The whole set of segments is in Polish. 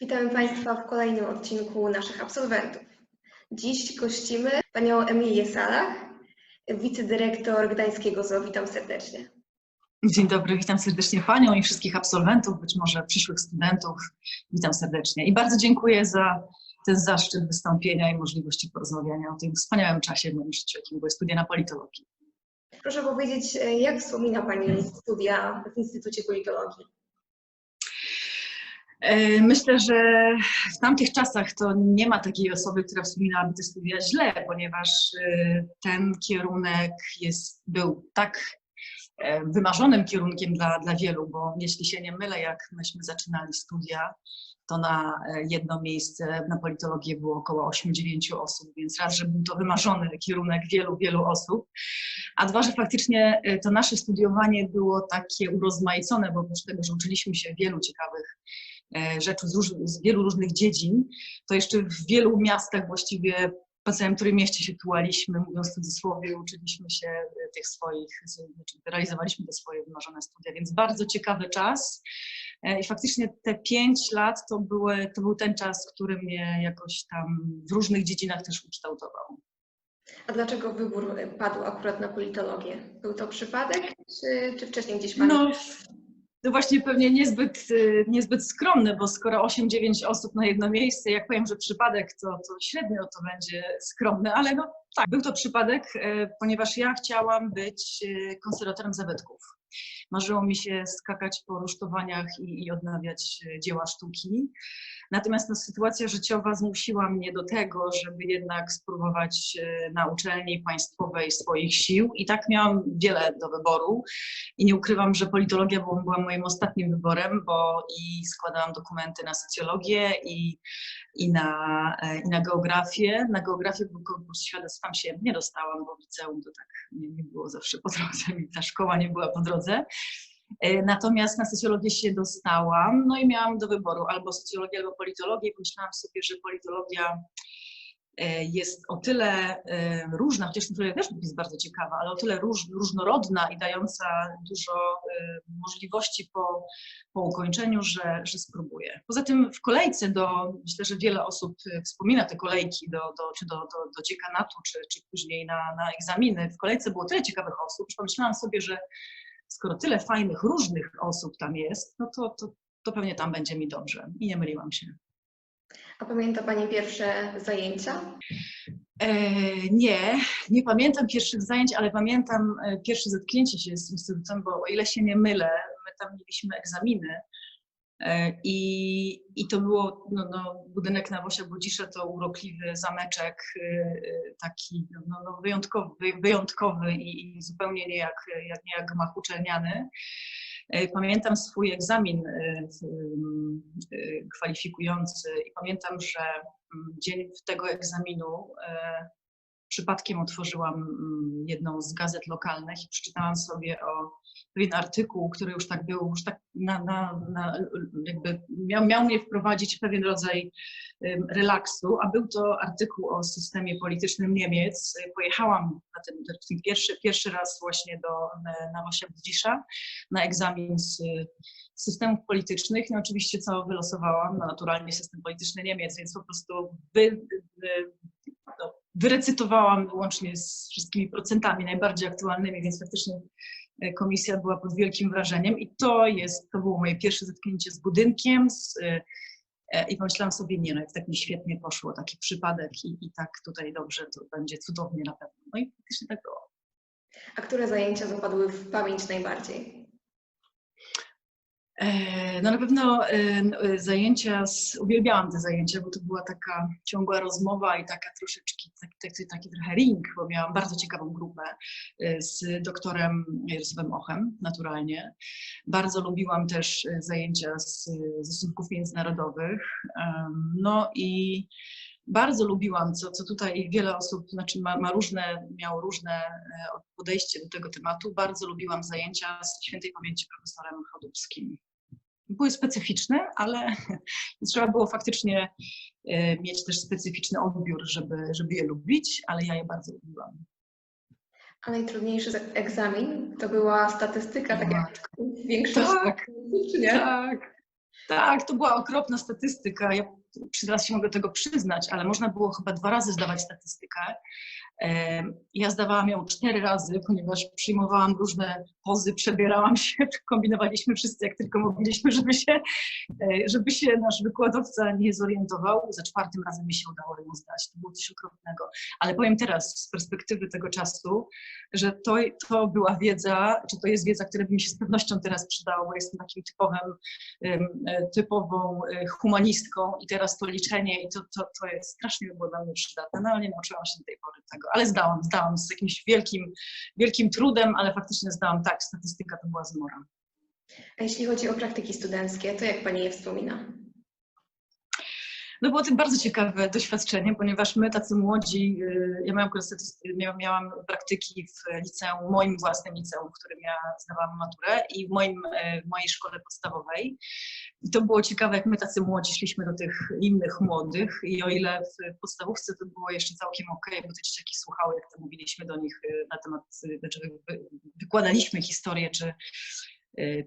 Witamy Państwa w kolejnym odcinku naszych absolwentów. Dziś gościmy panią Emilię Salach, wicedyrektor Gdańskiego ZOO. Witam serdecznie. Dzień dobry, witam serdecznie Panią i wszystkich absolwentów, być może przyszłych studentów. Witam serdecznie i bardzo dziękuję za ten zaszczyt wystąpienia i możliwości porozmawiania o tym wspaniałym czasie w moim życiu, jakim były studia na politologii. Proszę powiedzieć, jak wspomina Pani studia w Instytucie Politologii? E, Myślę, że w tamtych czasach to nie ma takiej osoby, która wspominałaby te studia źle, ponieważ e, ten kierunek jest, był tak e, wymarzonym kierunkiem dla, dla wielu, bo jeśli się nie mylę, jak myśmy zaczynali studia, to na jedno miejsce na politologię było około 8-9 osób, więc raz, że był to wymarzony kierunek wielu, wielu osób, a dwa, że faktycznie to nasze studiowanie było takie urozmaicone, bo oprócz tego, że uczyliśmy się wielu ciekawych rzeczy z, róż, z wielu różnych dziedzin, to jeszcze w wielu miastach właściwie po całym którym mieście się tułaliśmy, mówiąc w cudzysłowie, uczyliśmy się e, tych swoich, znaczy realizowaliśmy te swoje wymarzone studia, więc bardzo ciekawy czas. E, I faktycznie te pięć lat to, były, to był ten czas, który mnie jakoś tam w różnych dziedzinach też ukształtował. A dlaczego wybór padł akurat na politologię? Był to przypadek, czy, czy wcześniej gdzieś Pani? No, to właśnie pewnie niezbyt, y, niezbyt skromne, bo skoro 8-9 osób na jedno miejsce, jak powiem, że przypadek, to, to średnio to będzie skromne, ale no tak, był to przypadek, e, ponieważ ja chciałam być e, konserwatorem zabytków. Marzyło mi się skakać po rusztowaniach i, i odnawiać e, dzieła sztuki. Natomiast no, sytuacja życiowa zmusiła mnie do tego, żeby jednak spróbować e, na uczelni państwowej swoich sił i tak miałam wiele do wyboru i nie ukrywam, że politologia była, moim ostatnim wyborem, bo i składałam dokumenty na socjologię i, i, na, e, i na geografię. Na geografię był konkurs świadectw, się nie dostałam, bo w liceum to tak nie, było zawsze po drodze, ta szkoła nie była po drodze. E, Natomiast na socjologię się dostałam, no i miałam do wyboru albo socjologię, albo politologię. Pomyślałam sobie, że politologia jest o tyle e, różna, chociaż socjologia też jest bardzo ciekawa, ale o tyle róż, różnorodna i dająca dużo możliwości po, po ukończeniu, że, że spróbuję. Poza tym w kolejce do, myślę, że wiele osób wspomina te kolejki do, do, czy do, do, do dziekanatu, czy, czy później na, na egzaminy. W kolejce było tyle ciekawych osób, że pomyślałam sobie, że skoro tyle fajnych, różnych osób tam jest, no to, to, to pewnie tam będzie mi dobrze. I nie myliłam się. A pamięta Pani pierwsze zajęcia? E, nie, nie pamiętam pierwszych zajęć, ale pamiętam e, pierwsze zetknięcie się z instytutem, bo o ile się nie mylę, my tam mieliśmy egzaminy e, i, i to było no, no, budynek na Wosia Budzisze, to urokliwy zameczek, taki no, no, wyjątkowy, wyjątkowy i, i zupełnie nie jak, jak, nie jak gmach uczelniany. E, Pamiętam swój egzamin e, e, kwalifikujący i pamiętam, że mm, dzień tego egzaminu przypadkiem otworzyłam mm, jedną z gazet lokalnych i przeczytałam sobie o pewien artykuł, który już tak był, już tak na, na, na, jakby miał, miał mnie wprowadzić w pewien rodzaj relaksu, a był to artykuł o systemie politycznym Niemiec. Pojechałam na ten, ten pierwszy, pierwszy raz właśnie do na Wosia Budzisza na egzamin z systemów politycznych. No oczywiście co wylosowałam? No naturalnie system polityczny Niemiec, więc po prostu wy, wy, no, wyrecytowałam łącznie z wszystkimi procentami najbardziej aktualnymi, więc faktycznie e, komisja była pod wielkim wrażeniem i to jest, to było moje pierwsze zetknięcie z budynkiem z, e, e, i pomyślałam sobie, nie no, jak tak mi świetnie poszło, taki przypadek i, i tak tutaj dobrze, to będzie cudownie na pewno. No i faktycznie tak było. A które zajęcia zapadły w pamięć najbardziej? E, No na pewno e, e, zajęcia, z, uwielbiałam te zajęcia, bo to była taka ciągła rozmowa i taka troszeczkę, tak, taki, taki trochę ring, bo miałam bardzo ciekawą grupę z doktorem Jarosławem Ochem, naturalnie. Bardzo lubiłam też zajęcia z ze stosunków międzynarodowych. No i bardzo lubiłam, co, co tutaj wiele osób znaczy ma, ma różne, miało różne podejście do tego tematu, bardzo lubiłam zajęcia z świętej pamięci profesorem Chodubskim były specyficzne, ale trzeba było faktycznie e, mieć też specyficzny odbiór, żeby, żeby je lubić, ale ja je bardzo lubiłam. A najtrudniejszy za- egzamin to była statystyka, tak jak w większości, Tak, nie? tak. Tak, to była okropna statystyka. Ja teraz się mogę tego przyznać, ale można było chyba dwa razy zdawać statystykę. Ja zdawałam ją cztery razy, ponieważ przyjmowałam różne pozy, przebierałam się, kombinowaliśmy wszyscy jak tylko mogliśmy, żeby się, e, żeby się nasz wykładowca nie zorientował. Za czwartym razem mi się udało ją zdać. To było coś okropnego. Ale powiem teraz z perspektywy tego czasu, że to, to była wiedza, czy to jest wiedza, która by mi się z pewnością teraz przydała, bo jestem takim typowym, e, typową e, humanistką i teraz to liczenie i to, to, to jest strasznie było dla mnie przydatne, no ale nie nauczyłam się do tej pory tego, ale zdałam, zdałam z jakimś wielkim, wielkim trudem, ale faktycznie zdałam, tak, statystyka to była zmora. A jeśli chodzi o praktyki studenckie, to jak Pani je wspomina? No było to bardzo ciekawe doświadczenie, ponieważ my tacy młodzi, y, ja miałam, mia- miałam praktyki w liceum, moim własnym liceum, w którym ja zdawałam maturę i w, moim, e, w mojej szkole podstawowej. I to było ciekawe, jak my tacy młodzi szliśmy do tych innych młodych i o ile w podstawówce to było jeszcze całkiem okej, bo te dzieciaki słuchały, jak to mówiliśmy do nich y, na temat, y, znaczy wy- wy- wykładaliśmy historię, czy y,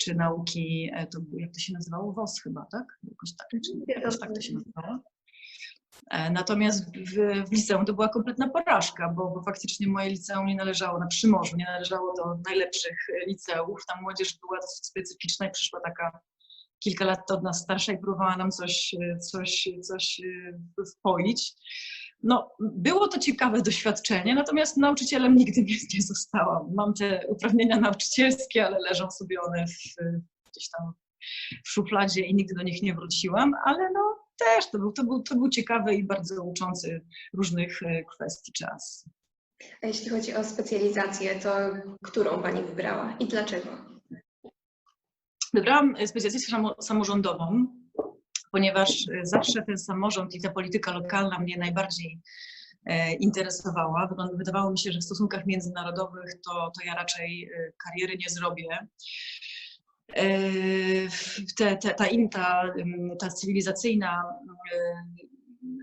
czy nauki, e, to jak to się nazywało? WOS chyba, tak? Jakoś tak, czy tak to się nazywało. E, Natomiast w, w liceum to była kompletna porażka, bo, bo faktycznie moje liceum nie należało na Przymorzu, nie należało do najlepszych e, liceów. Tam młodzież była dosyć specyficzna i przyszła taka kilka lat od nas starsza i próbowała nam coś, coś, coś wpoić. No, było to ciekawe doświadczenie, natomiast nauczycielem nigdy nie, nie zostałam. Mam te uprawnienia nauczycielskie, ale leżą sobie one w, gdzieś tam w szufladzie i nigdy do nich nie wróciłam, ale no też to był, to był, to był ciekawy i bardzo uczący różnych e, kwestii czas. A jeśli chodzi o specjalizację, to którą Pani wybrała i dlaczego? Wybrałam specjalizację samo- samorządową, ponieważ e, zawsze ten samorząd i ta polityka lokalna mnie najbardziej e, interesowała. Wydawało mi się, że w stosunkach międzynarodowych to, to ja raczej e, kariery nie zrobię. Te, te, ta, in- ta, cywilizacyjna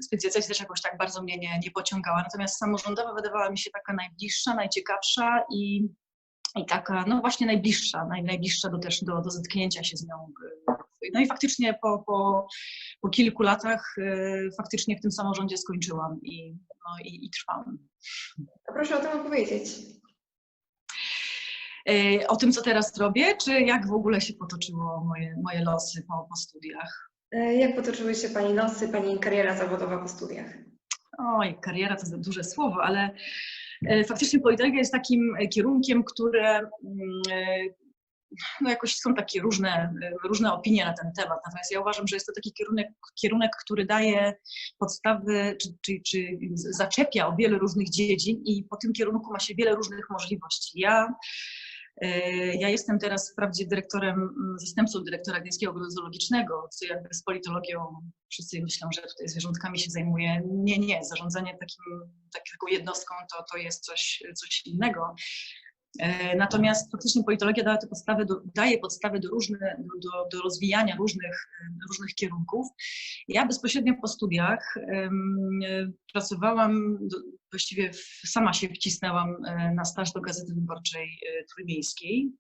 specjalizacja też jakoś tak bardzo mnie nie, nie pociągała. Natomiast samorządowa wydawała mi się taka najbliższa, najciekawsza i, i taka, no właśnie najbliższa, naj, najbliższa do też do, do zetknięcia się z nią. No i faktycznie po, po, po kilku latach e, faktycznie w tym samorządzie skończyłam i, no, i, i trwam. To proszę o tym opowiedzieć. E, O tym, co teraz robię, czy jak w ogóle się potoczyło moje, moje losy po, po studiach? E, Jak potoczyły się Pani losy, Pani kariera zawodowa po studiach? Oj, kariera to za duże słowo, ale faktycznie politologia jest takim kierunkiem, które mm, no jakoś są takie różne, e, różne opinie na ten temat. Natomiast ja uważam, że jest to taki kierunek, kierunek który daje podstawy, czy, czy, czy zaczepia o wiele różnych dziedzin i po tym kierunku ma się wiele różnych możliwości. Ja E, Ja jestem teraz wprawdzie dyrektorem, mm, zastępcą dyrektora Gdańskiego Ogrodu Zoologicznego, co jakby z politologią wszyscy myślą, że tutaj zwierzątkami się zajmuję. Nie, nie. Zarządzanie takim, taką jednostką to, to jest coś, coś innego. E, Natomiast faktycznie politologia daje, podstawy do, daje podstawy do, różne, do, do, rozwijania różnych, różnych kierunków. Ja bezpośrednio po studiach pracowałam, właściwie sama się wcisnęłam e, na staż do Gazety Wyborczej e, Trójmiejskiej,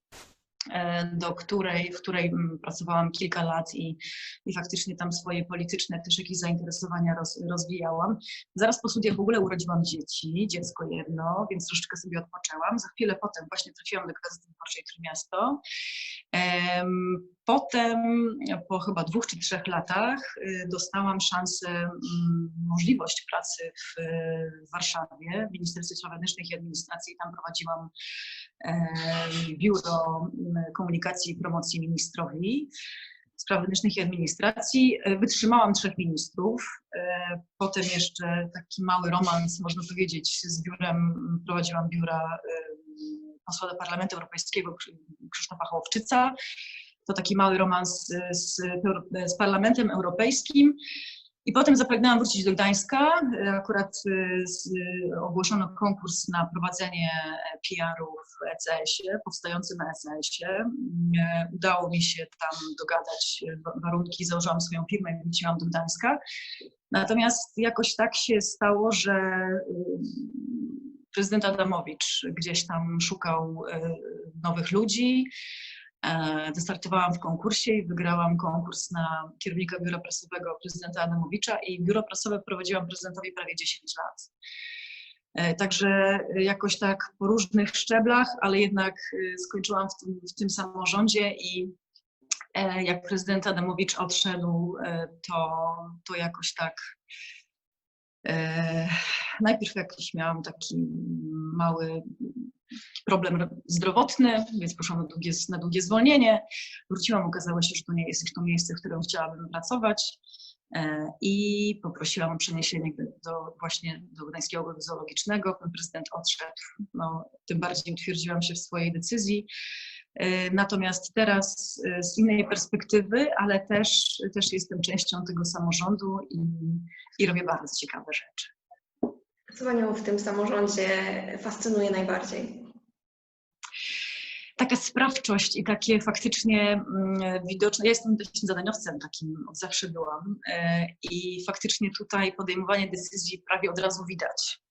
do której, w której mm, pracowałam kilka lat i, i faktycznie tam swoje polityczne też jakieś zainteresowania roz, rozwijałam. Zaraz po studiach w ogóle urodziłam dzieci, dziecko jedno, więc troszeczkę sobie odpoczęłam. Za chwilę potem właśnie trafiłam do Gazety Wyborczej Trójmiasto. Em, Potem, po chyba dwóch czy trzech latach, y, dostałam szansę, mm, możliwość pracy w, Warszawie, w Ministerstwie Spraw Wewnętrznych i Administracji. Tam prowadziłam biuro komunikacji i promocji ministrowi spraw wewnętrznych i administracji. E, Wytrzymałam trzech ministrów. E, Potem jeszcze taki mały romans, można powiedzieć, z biurem, prowadziłam biura em, posła do Parlamentu Europejskiego Krzy- Krzysztofa Hołowczyca. To taki mały romans z, z Parlamentem Europejskim. I potem zapragnęłam wrócić do Gdańska. Akurat e, z, ogłoszono konkurs na prowadzenie PR-u w ECS-ie, powstającym ECS-ie. E, Udało mi się tam dogadać wa- warunki, założyłam swoją firmę i wróciłam do Gdańska. Natomiast jakoś tak się stało, że prezydent Adamowicz gdzieś tam szukał nowych ludzi. E, Wystartowałam w konkursie i wygrałam konkurs na kierownika biura prasowego prezydenta Adamowicza i biuro prasowe prowadziłam prezydentowi prawie 10 lat. E, Także jakoś tak po różnych szczeblach, ale jednak e, skończyłam w tym, w tym samorządzie i jak prezydent Adamowicz odszedł, to, to jakoś tak najpierw jakiś miałam taki mały problem zdrowotny, więc poszłam na długie, na długie zwolnienie. Wróciłam, okazało się, że to nie jest już to miejsce, w którym chciałabym pracować e, i poprosiłam o przeniesienie do, właśnie do Gdańskiego Zoologicznego. Pan prezydent odszedł, no, tym bardziej utwierdziłam się w swojej decyzji. E, Natomiast teraz e, z innej perspektywy, ale też, też jestem częścią tego samorządu i, i robię bardzo ciekawe rzeczy. Co Panią w tym samorządzie fascynuje najbardziej? Taka sprawczość i takie faktycznie mm, widoczne. Ja jestem dość zadaniowcem takim, od zawsze byłam e, i faktycznie tutaj podejmowanie decyzji prawie od razu widać.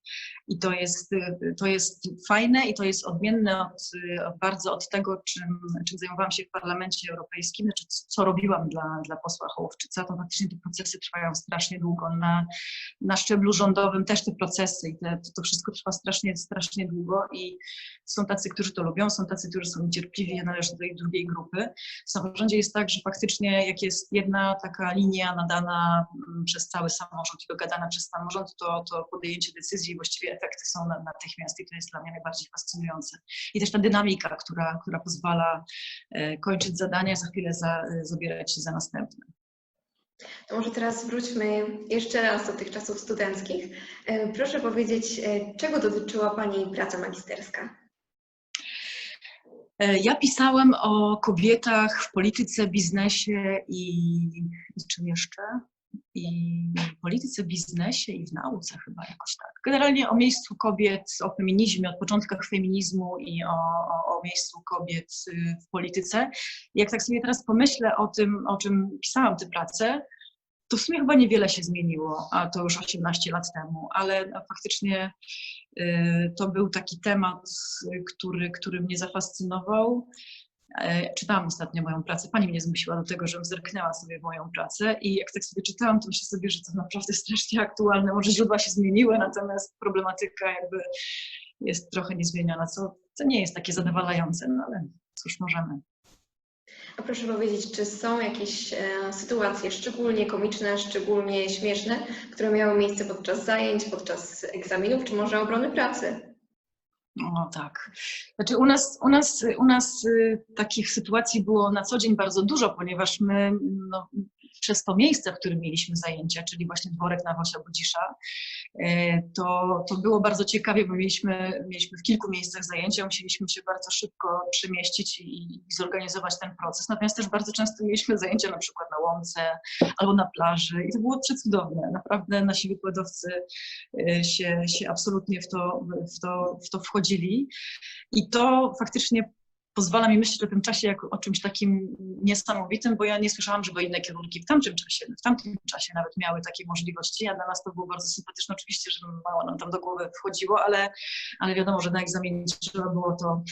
I to jest, y, to jest fajne i to jest odmienne od, y, od bardzo od tego, czym, czym zajmowałam się w Parlamencie Europejskim, znaczy co robiłam dla, dla posła Hołowczyca. To faktycznie te procesy trwają strasznie długo. Na, na szczeblu rządowym też te procesy i te, to wszystko trwa strasznie, strasznie długo i są tacy, którzy to lubią, są tacy, którzy są niecierpliwi, ja należę do tej drugiej grupy. W samorządzie jest tak, że faktycznie jak jest jedna taka linia nadana mm, przez cały samorząd i dogadana przez samorząd, to, to podjęcie decyzji właściwie efekty są natychmiast i to jest dla mnie najbardziej fascynujące. I też ta dynamika, która, która pozwala e, kończyć zadania, za chwilę za, zabierać się za następne. To może teraz wróćmy jeszcze raz do tych czasów studenckich. E, Proszę powiedzieć, e, czego dotyczyła Pani praca magisterska? E, Ja pisałam o kobietach w polityce, biznesie i, i czym jeszcze? I w polityce, biznesie i w nauce chyba jakoś tak. Generalnie o miejscu kobiet, o feminizmie, o początkach feminizmu i o, o, miejscu kobiet y, w polityce. Jak tak sobie teraz pomyślę o tym, o czym pisałam tę pracę, to w sumie chyba niewiele się zmieniło, a to już 18 lat temu, ale faktycznie y, to był taki temat, który, który mnie zafascynował. E, Czytałam ostatnio moją pracę. Pani mnie zmusiła do tego, żebym zerknęła sobie moją pracę i jak tak sobie czytałam, to myślę sobie, że to naprawdę strasznie aktualne. Może źródła się zmieniły, natomiast problematyka jakby jest trochę niezmieniona, co, co nie jest takie zadowalające, no ale cóż możemy. A proszę powiedzieć, czy są jakieś e, sytuacje szczególnie komiczne, szczególnie śmieszne, które miały miejsce podczas zajęć, podczas egzaminów, czy może obrony pracy? O tak. Znaczy u nas, u nas, u nas y, takich sytuacji było na co dzień bardzo dużo, ponieważ my no, przez to miejsce, w którym mieliśmy zajęcia, czyli właśnie dworek na Wosia Budzisza, y, to, to było bardzo ciekawie, bo mieliśmy, mieliśmy w kilku miejscach zajęcia, musieliśmy się bardzo szybko przemieścić i, i zorganizować ten proces. Natomiast też bardzo często mieliśmy zajęcia na przykład na łące albo na plaży i to było przecudowne. Naprawdę nasi wykładowcy y, się, się absolutnie w to, w, to, w to wchodzili. I to faktycznie pozwala mi myśleć o tym czasie jako o czymś takim niesamowitym, bo ja nie słyszałam, żeby inne kierunki w tamtym czasie, w tamtym czasie nawet miały takie możliwości, a dla nas to było bardzo sympatyczne. Oczywiście, że mało nam tam do głowy wchodziło, ale, ale wiadomo, że na egzaminie trzeba było to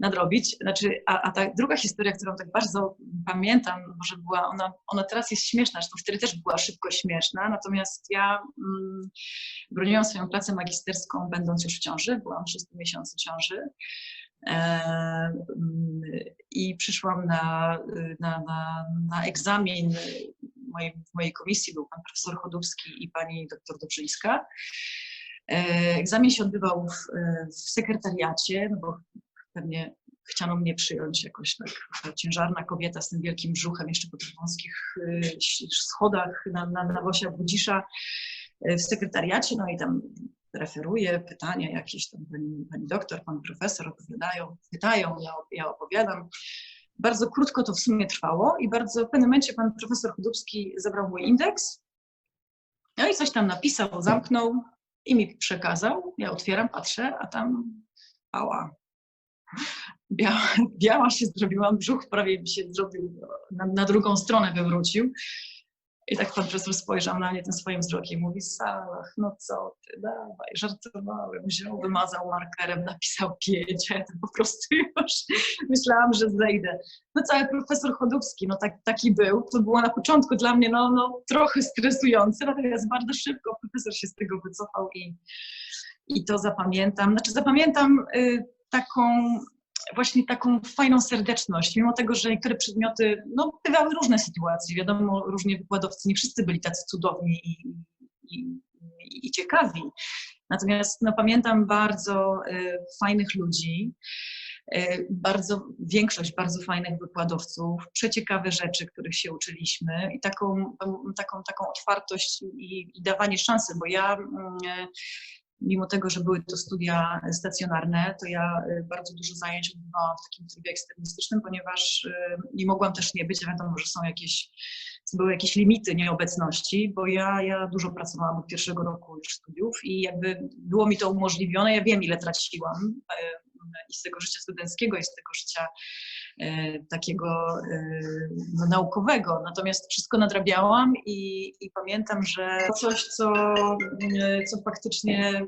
nadrobić. Znaczy, a, a ta druga historia, którą tak bardzo pamiętam, może była, ona, ona teraz jest śmieszna, zresztą wtedy też była szybko śmieszna, natomiast ja mm, broniłam swoją pracę magisterską będąc już w ciąży, byłam w szóstym miesiącu ciąży. E, I przyszłam na, na, na, na egzamin mojej, w mojej komisji, był pan profesor Chodowski i pani doktor Dobrzyńska. E, Egzamin się odbywał w, w sekretariacie, no bo pewnie chciano mnie przyjąć jakoś tak, ta ciężarna kobieta z tym wielkim brzuchem, jeszcze po tych wąskich y, schodach na, na, na Wosia Budzisza y, w sekretariacie, no i tam referuję pytania jakieś tam pani, pani doktor, pan profesor opowiadają, pytają, ja, ja opowiadam. Bardzo krótko to w sumie trwało i bardzo w pewnym momencie pan profesor Chudowski zabrał mój indeks, no i coś tam napisał, zamknął i mi przekazał. Ja otwieram, patrzę, a tam ała. Biała, biała się zrobiłam, brzuch prawie mi się zrobił, na, na drugą stronę wywrócił. I tak pan profesor spojrzał na mnie tym swoim wzrokiem i mówi, Salah, no co ty, dawaj, żartowałem, wziął, wymazał markerem, napisał pięć, ja po prostu już myślałam, że zejdę. No cały profesor Chodowski, no tak, taki był, to było na początku dla mnie no, no trochę stresujące, natomiast bardzo szybko profesor się z tego wycofał i, i to zapamiętam. Znaczy zapamiętam y, taką właśnie taką fajną serdeczność, mimo tego, że niektóre przedmioty, no bywały różne sytuacje, wiadomo, różnie wykładowcy, nie wszyscy byli tacy cudowni i, i, i, ciekawi. Natomiast no, pamiętam bardzo y, fajnych ludzi, y, bardzo, większość bardzo fajnych wykładowców, przeciekawe rzeczy, których się uczyliśmy i taką, taką, taką otwartość i, i dawanie szansy, bo ja y, mimo tego, że były to studia stacjonarne, to ja y, bardzo dużo zajęć odbywałam w takim trybie eksternistycznym, ponieważ y, nie mogłam też nie być, wiadomo, że są jakieś, były jakieś limity nieobecności, bo ja, ja dużo pracowałam od pierwszego roku już studiów i jakby było mi to umożliwione, ja wiem ile traciłam y, i z tego życia studenckiego, i z tego życia takiego no, naukowego. Natomiast wszystko nadrabiałam i, i pamiętam, że coś, co, co faktycznie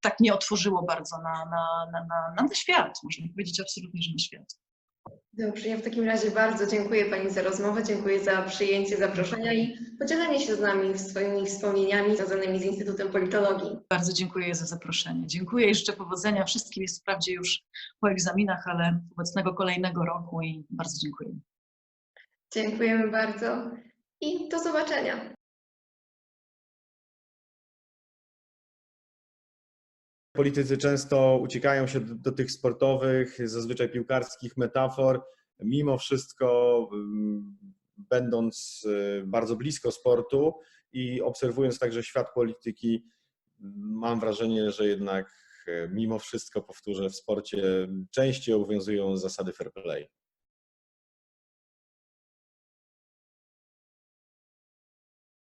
tak mnie otworzyło bardzo na, na, na, na, na świat, można powiedzieć absolutnie, że na świat. Dobrze, ja w takim razie bardzo dziękuję Pani za rozmowę, dziękuję za przyjęcie zaproszenia i podzielenie się z nami swoimi wspomnieniami związanymi z Instytutem Politologii. Bardzo dziękuję za zaproszenie. Dziękuję i życzę powodzenia wszystkim. Jest wprawdzie już po egzaminach, ale obecnego kolejnego roku i bardzo dziękuję. Dziękujemy bardzo i do zobaczenia. Politycy często uciekają się do, do, tych sportowych, zazwyczaj piłkarskich metafor. Mimo wszystko, mm, będąc y, bardzo blisko sportu i obserwując także świat polityki, mam wrażenie, że jednak y, mimo wszystko, powtórzę, w sporcie częściej obowiązują zasady fair play.